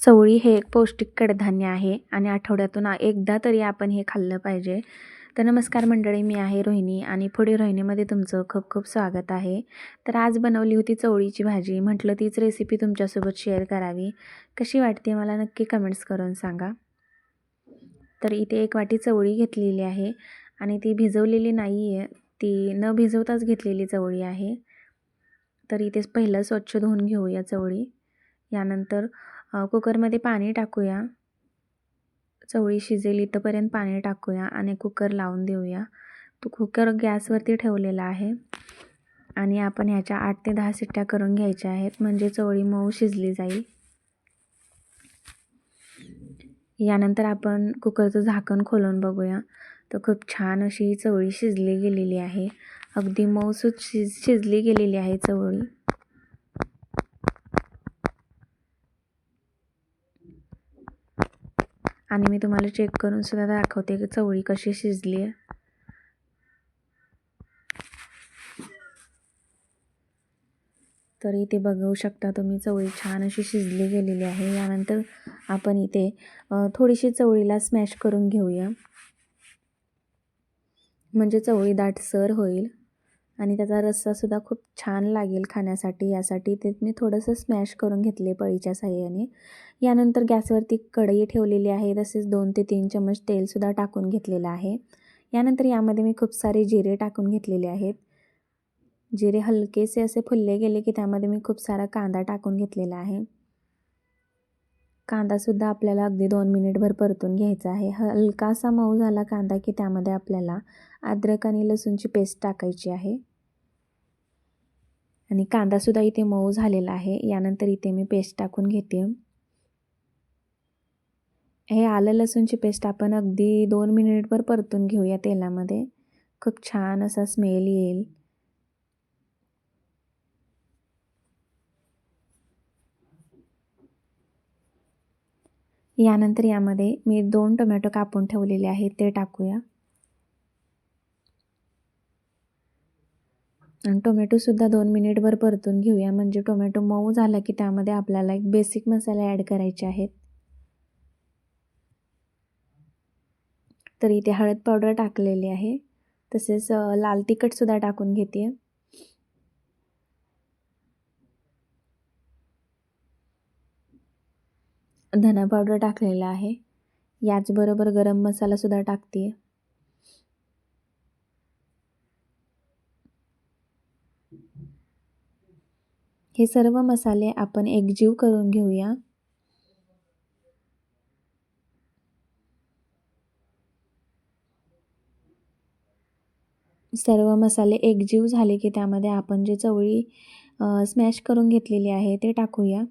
चवळी हे एक पौष्टिक कडधान्य आहे आणि आठवड्यातून एकदा तरी आपण हे खाल्लं पाहिजे. तर नमस्कार मंडळी मी आहे रोहिणी आणि पुढे रोहिणीमध्ये तुमचं खूप खूप स्वागत आहे. तर आज बनवली होती चवळीची भाजी. म्हटलं तीच रेसिपी तुमच्यासोबत शेअर करावी. कशी वाटते मला नक्की कमेंट्स करून सांगा. तर इथे एक वाटी चवळी घेतलेली आहे आणि ती भिजवलेली नाही आहे ती न भिजवताच घेतलेली चवळी आहे. तर इथे पहिलं स्वच्छ धुवून घेऊया चवळी. यानंतर कुकरमध्ये पाणी टाकूया. चवळी शिजेल इथंपर्यंत पाणी टाकूया आणि कुकर लावून देऊया. तो कुकर गॅसवरती ठेवलेला आहे आणि आपण ह्याच्या आठ ते दहा सिट्ट्या करून घ्यायच्या आहेत. म्हणजे चवळी मऊ शिजली जाईल. यानंतर आपण कुकरचं झाकण खोलून बघूया. तर खूप छान अशी चवळी शिजली गेलेली आहे. अगदी मऊसूत शिज शिजली गेलेली आहे चवळी. आणि मी तुम्हाला चेक करून सुद्धा दाखवते की चवळी कशी शिजली आहे तर इथे बघू शकता तुम्ही चवळी छान अशी शिजली गेलेली आहे. यानंतर आपण इथे थोडीशी चवळीला स्मॅश करून घेऊया. म्हणजे चवळी दाटसर होईल. आणि त्याचा रस्सासुद्धा खूप छान लागेल खाण्यासाठी. यासाठी ते मी थोडंसं स्मॅश करून घेतले पळीच्या साह्याने. यानंतर गॅसवरती कढई ठेवलेली आहे. तसेच दोन ते तीन चम्मच तेलसुद्धा टाकून घेतलेलं आहे. यानंतर यामध्ये मी खूप सारे जिरे टाकून घेतलेले आहेत. जिरे हलकेसे असे फुलले गेले की त्यामध्ये मी खूप सारा कांदा टाकून घेतलेला आहे. कांदासुद्धा आपल्याला अगदी दोन मिनिटभर परतून घ्यायचा आहे. हलकासा मऊ झाला कांदा की त्यामध्ये आपल्याला अद्रक आणि लसूणची पेस्ट टाकायची आहे. आणि कांदासुद्धा इथे मऊ झालेला आहे. यानंतर इथे मी पेस्ट टाकून घेते. हे आलं लसूणची पेस्ट आपण अगदी दोन मिनिटभर परतून घेऊया तेलामध्ये. खूप छान असा स्मेल येईल. यानंतर यामध्ये मी दोन टोमॅटो कापून ठेवलेले आहेत ते टाकूया. आणि टोमॅटोसुद्धा दोन मिनिटभर परतून घेऊया. म्हणजे टोमॅटो मऊ झाला की त्यामध्ये आपल्याला एक बेसिक मसाले ॲड करायचे आहेत. तर इथे हळद पावडर टाकलेली आहे. तसेच लाल तिखटसुद्धा टाकून घेते. धना पावडर टाकलेला आहे. याचबरोबर गरम मसालासुद्धा टाकते. हे सर्व मसाले आपण एकजीव करून घेऊया. सर्व मसाले एकजीव झाले की त्यामध्ये आपण जे चवळी स्मॅश करून घेतलेली आहे ते टाकूया.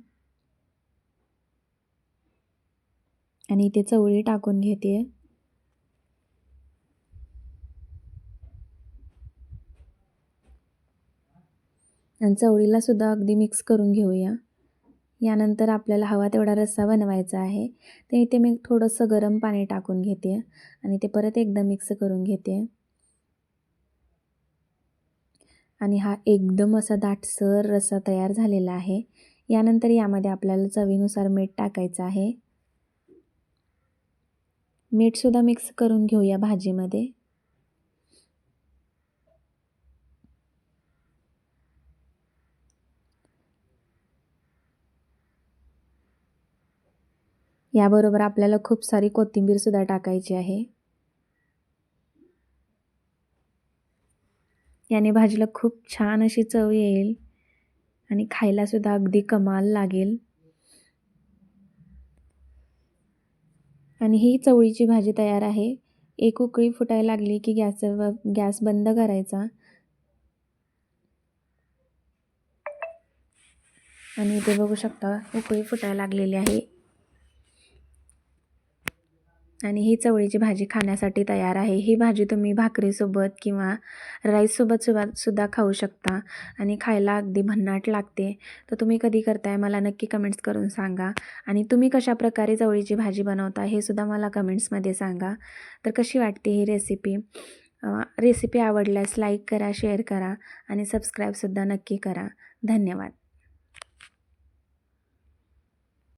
आणि इथे चवळी टाकून घेते आणि चवळीलासुद्धा अगदी मिक्स करून घेऊया. यानंतर आपल्याला हवा तेवढा रस्सा बनवायचा आहे. ते इथे मी थोडंसं गरम पाणी टाकून घेते आणि ते परत एकदा मिक्स करून घेते. आणि हा एकदम असा दाटसर रस्सा तयार झालेला आहे. यानंतर यामध्ये आपल्याला चवीनुसार मीठ टाकायचं आहे. मीठसुद्धा मिक्स करून घेऊया भाजीमध्ये. याबरोबर आपल्याला खूप सारी कोथिंबीरसुद्धा टाकायची आहे. याने भाजीला खूप छान अशी चव येईल आणि खायलासुद्धा अगदी कमाल लागेल. आणि ही चवळीची भाजी तयार आहे. एक उकळी फुटायला लागली की गॅस गॅस बंद करायचा. आणि इथे बघू शकता उकळी फुटायला लागलेली आहे. आणि ही चवळीची भाजी खाण्यासाठी तयार आहे. ही भाजी तुम्ही भाकरीसोबत किंवा राईससोबत सुद्धा सुद्धा खाऊ शकता आणि खायला अगदी भन्नाट लागते. तर तुम्ही कधी करताय मला नक्की कमेंट्स करून सांगा. आणि तुम्ही कशा प्रकारे चवळीची भाजी बनवता हे सुद्धा मला कमेंट्समध्ये सांगा. तर कशी वाटते ही रेसिपी रेसिपी आवडल्यास लाईक करा शेअर करा आणि सबस्क्राईबसुद्धा नक्की करा. धन्यवाद.